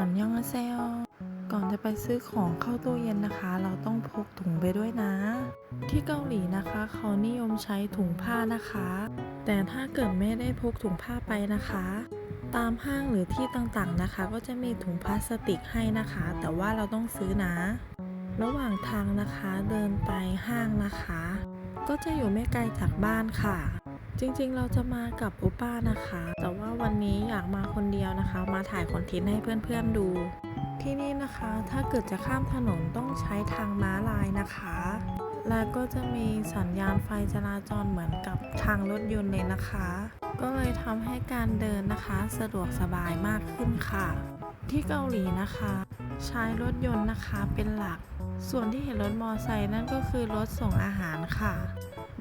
อันยังอาเซลก่อนจะไปซื้อของเข้าตู้เย็นนะคะ เราต้องพกถุงไปด้วยนะ ที่เกาหลีนะคะ เขานิยมใช้ถุงผ้านะคะ แต่ถ้าเกิดไม่ได้พกถุงผ้าไปนะคะ ตามห้างหรือที่ต่างๆนะคะ ก็จะมีถุงพลาสติกให้นะคะ แต่ว่าเราต้องซื้อนะ ระหว่างทางนะคะเดินไปห้างนะคะ ก็จะอยู่ไม่ไกลจากบ้านค่ะ จริงๆ เราจะมากับอุป้านะคะ แต่ว่าวันนี้อยากมาคนเดียวนะคะ มาถ่ายคอนเทนต์ให้เพื่อนๆดู ที่นี่นะคะ ถ้าเกิดจะข้ามถนนต้องใช้ทางม้าลายนะคะ แล้วก็จะมีสัญญาณไฟจราจรเหมือนกับทางรถยนต์เลยนะคะ ก็เลยทำให้การเดินนะคะ สะดวกสบายมากขึ้นค่ะ ที่เกาหลีนะคะ ใช้รถยนต์นะคะเป็นหลัก ส่วนที่เห็นรถมอไซค์นั่นก็คือรถส่งอาหารค่ะ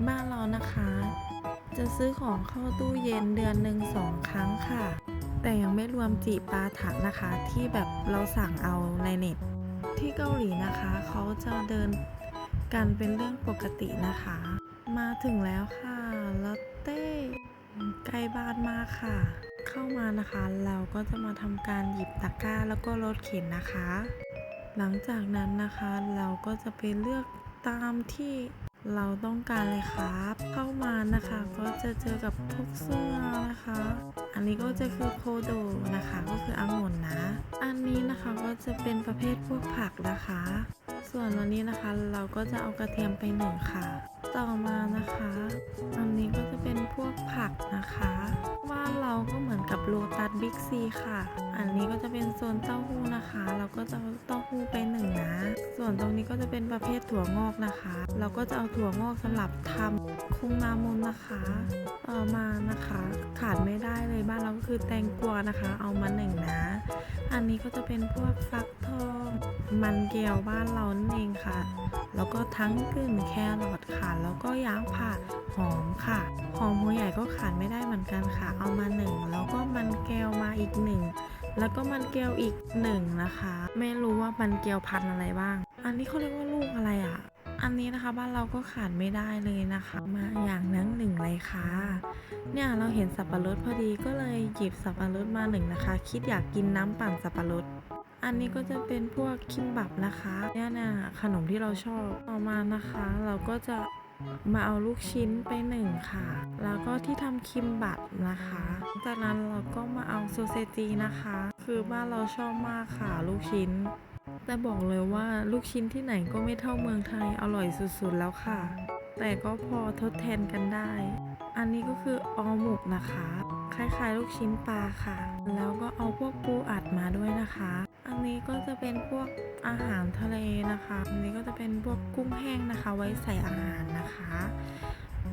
บ้านเรานะคะ จะซื้อของเข้าตู้เย็นเดือนหนึ่งสองครั้งค่ะ แต่ยังไม่รวมจีปาถะนะคะ ที่แบบเราสั่งเอาในเน็ต ที่เกาหลีนะคะ เขาจะเดินกันเป็นเรื่องปกตินะคะ มาถึงแล้วค่ะลอตเต้ใกล้บ้านมากค่ะ เข้ามานะคะ เราก็จะมาทำการหยิบตะกร้าแล้วก็รถเข็นนะคะ หลังจากนั้นนะคะเราก็จะไปเลือกตามที่ เราต้องการเลยครับ เข้ามานะคะ ก็จะเจอกับพวกเสื้อนะคะ อันนี้ก็จะคือโคโดนะคะ ก็คือองุ่นนะ อันนี้นะคะก็จะเป็นประเภทพวกผักนะคะ ส่วนวันนี้นะคะเราก็จะเอากระเทียมไปหนึ่งค่ะ ต่อมานะคะ อันนี้ก็จะเป็นพวกผักนะคะ โลตัสบิ๊กซีค่ะ อันนี้ก็จะเป็นโซนเต้าหู้นะคะ เราก็จะเอาเต้าหู้ไปหนึ่งนะ ส่วนตรงนี้ก็จะเป็นประเภทถั่วงอกนะคะ เราก็จะเอาถั่วงอกสำหรับทำคุงนามุนนะคะต่อมานะคะ ขาดไม่ได้เลยบ้านเราก็คือแตงกวานะคะ เอามาหนึ่งนะ อันนี้ก็จะเป็นพวกฟักทอง มันเกลียวบ้านเรานั่นเองค่ะ แล้วก็ทั้งกึ่นแครอทค่ะ แล้วก็ยางผักหอมค่ะ หอมหัวใหญ่ก็ขาดไม่ได้เหมือนกันค่ะ เอามาหนึ่งแล้วก็มันแก้วมาอีกหนึ่งแล้วก็มันแก้วอีกหนึ่งนะคะ ไม่รู้ว่ามันแก้วพันอะไรบ้าง อันนี้เขาเรียกว่าลูกอะไรอะ อันนี้นะคะบ้านเราก็ขาดไม่ได้เลยนะคะ มาอย่างนั้นหนึ่งเลยค่ะ เนี่ยเราเห็นสับปะรดพอดีก็เลยหยิบสับปะรดมาหนึ่งนะคะ คิดอยากกินน้ำปั่นสับปะรดอันนี้ก็จะเป็นพวกคิมบับนะคะเนี่ยนะขนมที่เราชอบต่อมานะคะ เราก็จะ มาเอาลูกชิ้นไปหนึ่งค่ะ แล้วก็ที่ทำคิมบับนะคะ จากนั้นเราก็มาเอาโซเซจีนะคะ คือบ้านเราชอบมากค่ะลูกชิ้น แต่บอกเลยว่าลูกชิ้นที่ไหนก็ไม่เท่าเมืองไทยอร่อยสุดๆแล้วค่ะ แต่ก็พอทดแทนกันได้ อันนี้ก็คือออหมกนะคะ คล้ายๆ ลูกชิ้นปลาค่ะ แล้วก็เอาพวกปูอัดมาด้วยนะคะ อันนี้ก็จะเป็นพวกอาหารทะเลนะคะอันนี้ก็จะเป็นพวกกุ้งแห้งนะคะ ไว้ใส่อาหารนะคะ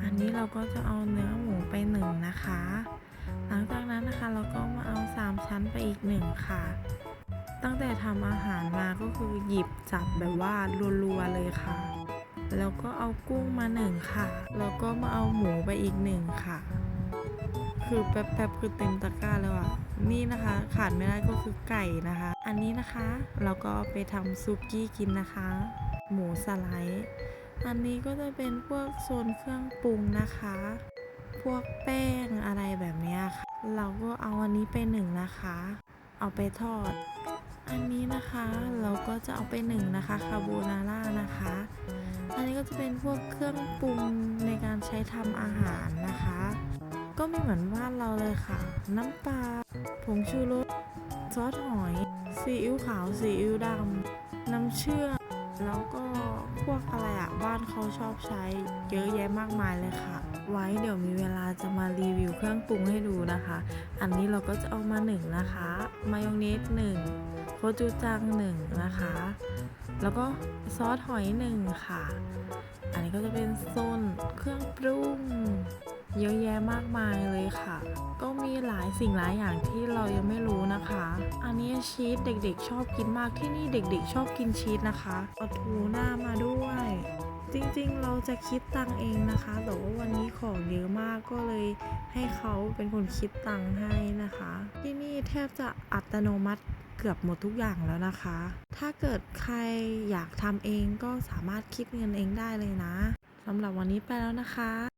อันนี้เราก็จะเอาเนื้อหมูไปหนึ่งนะคะ หลังจากนั้นนะคะเราก็มาเอาสามชั้นไปอีกหนึ่งค่ะ ตั้งแต่ทำอาหารมาก็คือหยิบจับแบบว่ารัวๆเลยค่ะ แล้วก็เอากุ้งมาหนึ่งค่ะ แล้วก็มาเอาหมูไปอีกหนึ่งค่ะ คือแป๊บๆคือเต็มตะกร้าแล้วอะนี่นะคะ ขาดไม่ได้ก็คือไก่นะคะ อันนี้นะคะเราก็ไปทำซุกี้กินนะคะ หมูสไลด์อันนี้ก็จะเป็นพวกโซนเครื่องปรุงนะคะ พวกแป้งอะไรแบบนี้ค่ะ เราก็เอาอันนี้ไปหนึ่งนะคะ เอาไปทอด อันนี้นะคะเราก็จะเอาไปหนึ่งนะคะคาโบนาร่านะคะ อันนี้ก็จะเป็นพวกเครื่องปรุงในการใช้ทำอาหารนะคะ ก็ไม่เหมือนบ้านเราเลยค่ะ น้ำปลาผงชูรสซอสหอย ซีอิ๊วขาวซีอิ๊วดำน้ำเชื่อมแล้วก็พวกอะไรอะบ้านเขาชอบใช้เยอะแยะมากมายเลยค่ะ ไว้เดี๋ยวมีเวลาจะมารีวิวเครื่องปรุงให้ดูนะคะ อันนี้เราก็จะเอามาหนึ่งนะคะ มายองเนสหนึ่งโคจูจังหนึ่งนะคะ แล้วก็ซอสหอยหนึ่งค่ะ อันนี้ก็จะเป็นโซนเครื่องปรุง เยอะแยะมากมายเลยค่ะ ก็มีหลายสิ่งหลายอย่างที่เรายังไม่รู้นะคะ อันนี้ชีสเด็กๆ ชอบกินมากที่นี่เด็กๆ ชอบกินชีสนะคะเอาทูน่ามาด้วย จริงๆเราจะคิดตังเองนะคะแต่ว่าวันนี้ของเยอะมากก็เลยให้เขาเป็นคนคิดตังให้นะคะ ที่นี่แทบจะอัตโนมัติเกือบหมดทุกอย่างแล้วนะคะ ถ้าเกิดใครอยากทำเองก็สามารถคิดเงินเองได้เลยนะสำหรับวันนี้ไปแล้วนะคะ